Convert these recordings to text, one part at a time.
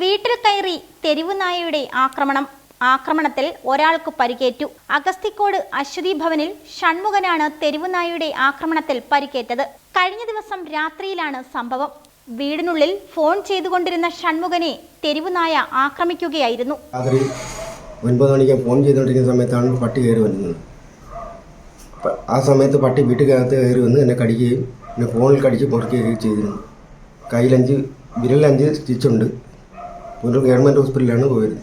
വീട്ടിൽ കയറി തെരുവുനായയുടെ ആക്രമണം ആക്രമണത്തിൽ ഒരാൾക്ക് പരിക്കേറ്റു. അഗസ്തിക്കോട് അശ്വതി ഭവനിൽ ഷൺമുഖനാണ് തെരുവുനായയുടെ ആക്രമണത്തിൽ പരിക്കേറ്റത്. കഴിഞ്ഞ ദിവസം രാത്രിയിലാണ് സംഭവം. വീടിനുള്ളിൽ ഫോൺ ചെയ്തുകൊണ്ടിരുന്ന ഷൺമുഖനെ തെരുവുനായ ആക്രമിക്കുകയായിരുന്നു. രാത്രി ഒൻപത് മണിക്ക് ഫോൺ ചെയ്തുകൊണ്ടിരിക്കുന്ന സമയത്താണ് പട്ടി കയറി വരുന്നത് ആ സമയത്ത് പട്ടി വീട്ടുകകത്ത് കയറി വന്ന് എന്നെ കടിക്കുകയും എന്നെ ഫോണിൽ കടിച്ച് പുറക്കുകയും ചെയ്തിരുന്നു. കയ്യിലഞ്ച് വിരലഞ്ച് സ്റ്റിച്ചുണ്ട് ഒരു ഹോസ്പിറ്റലിലാണ് പോയത്.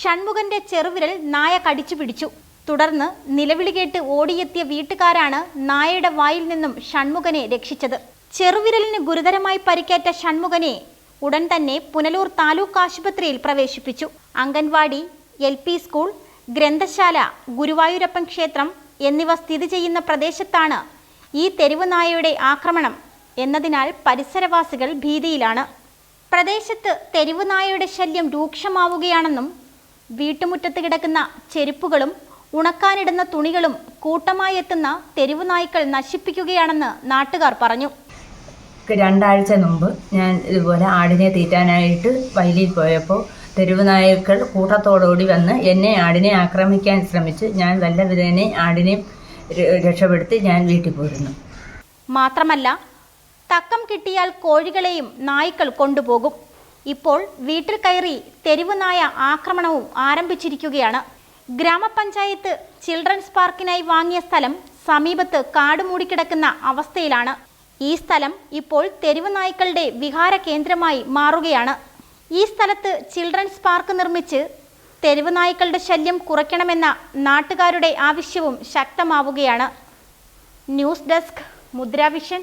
ഷൺമുഖന്റെ ചെറുവിരൽ നായ കടിച്ചു പിടിച്ചു. തുടർന്ന് നിലവിളി കേട്ട് ഓടിയെത്തിയ വീട്ടുകാരാണ് നായയുടെ വായിൽ നിന്നും ഷൺമുഖനെ രക്ഷിച്ചത്. ചെറുവിരലിന് ഗുരുതരമായി പരിക്കേറ്റ ഷൺമുഖനെ ഉടൻ തന്നെ പുനലൂർ താലൂക്ക് ആശുപത്രിയിൽ പ്രവേശിപ്പിച്ചു. അംഗൻവാടി എൽ സ്കൂൾ ഗ്രന്ഥശാല ഗുരുവായൂരപ്പൻ ക്ഷേത്രം എന്നിവ സ്ഥിതി ചെയ്യുന്ന പ്രദേശത്താണ് ഈ തെരുവ് നായയുടെ ആക്രമണം എന്നതിനാൽ പരിസരവാസികൾ ഭീതിയിലാണ്. പ്രദേശത്ത് തെരുവുനായയുടെ ശല്യം രൂക്ഷമാവുകയാണെന്നും വീട്ടുമുറ്റത്ത് കിടക്കുന്ന ചെരുപ്പുകളും ഉണക്കാനിടുന്ന തുണികളും കൂട്ടമായി എത്തുന്ന തെരുവുനായ്ക്കൾ നശിപ്പിക്കുകയാണെന്ന് നാട്ടുകാർ പറഞ്ഞു. രണ്ടാഴ്ച മുമ്പ് ഞാൻ ഇതുപോലെ ആടിനെ തീറ്റാനായിട്ട് വയലിൽ പോയപ്പോൾ തെരുവുനായ്ക്കൾ കൂട്ടത്തോടുകൂടി വന്ന് എന്നെ ആടിനെ ആക്രമിക്കാൻ ശ്രമിച്ച് ഞാൻ വല്ല വിധേനെ ആടിനെ രക്ഷപ്പെടുത്തി ഞാൻ വീട്ടിൽ പോരുന്നു. മാത്രമല്ല തക്കം കിട്ടിയാൽ കോഴികളെയും നായ്ക്കൾ കൊണ്ടുപോകും. ഇപ്പോൾ വീട്ടിൽ കയറി തെരുവ് നായ ആക്രമണവും ആരംഭിച്ചിരിക്കുകയാണ്. ഗ്രാമപഞ്ചായത്ത് ചിൽഡ്രൻസ് പാർക്കിനായി വാങ്ങിയ സ്ഥലം സമീപത്ത് കാട് മൂടിക്കിടക്കുന്ന അവസ്ഥയിലാണ്. ഈ സ്ഥലം ഇപ്പോൾ തെരുവ് നായ്ക്കളുടെ വിഹാര കേന്ദ്രമായി മാറുകയാണ്. ഈ സ്ഥലത്ത് ചിൽഡ്രൻസ് പാർക്ക് നിർമ്മിച്ച് തെരുവ് നായ്ക്കളുടെ ശല്യം കുറയ്ക്കണമെന്ന നാട്ടുകാരുടെ ആവശ്യവും ശക്തമാവുകയാണ്. News desk Mudra Vision.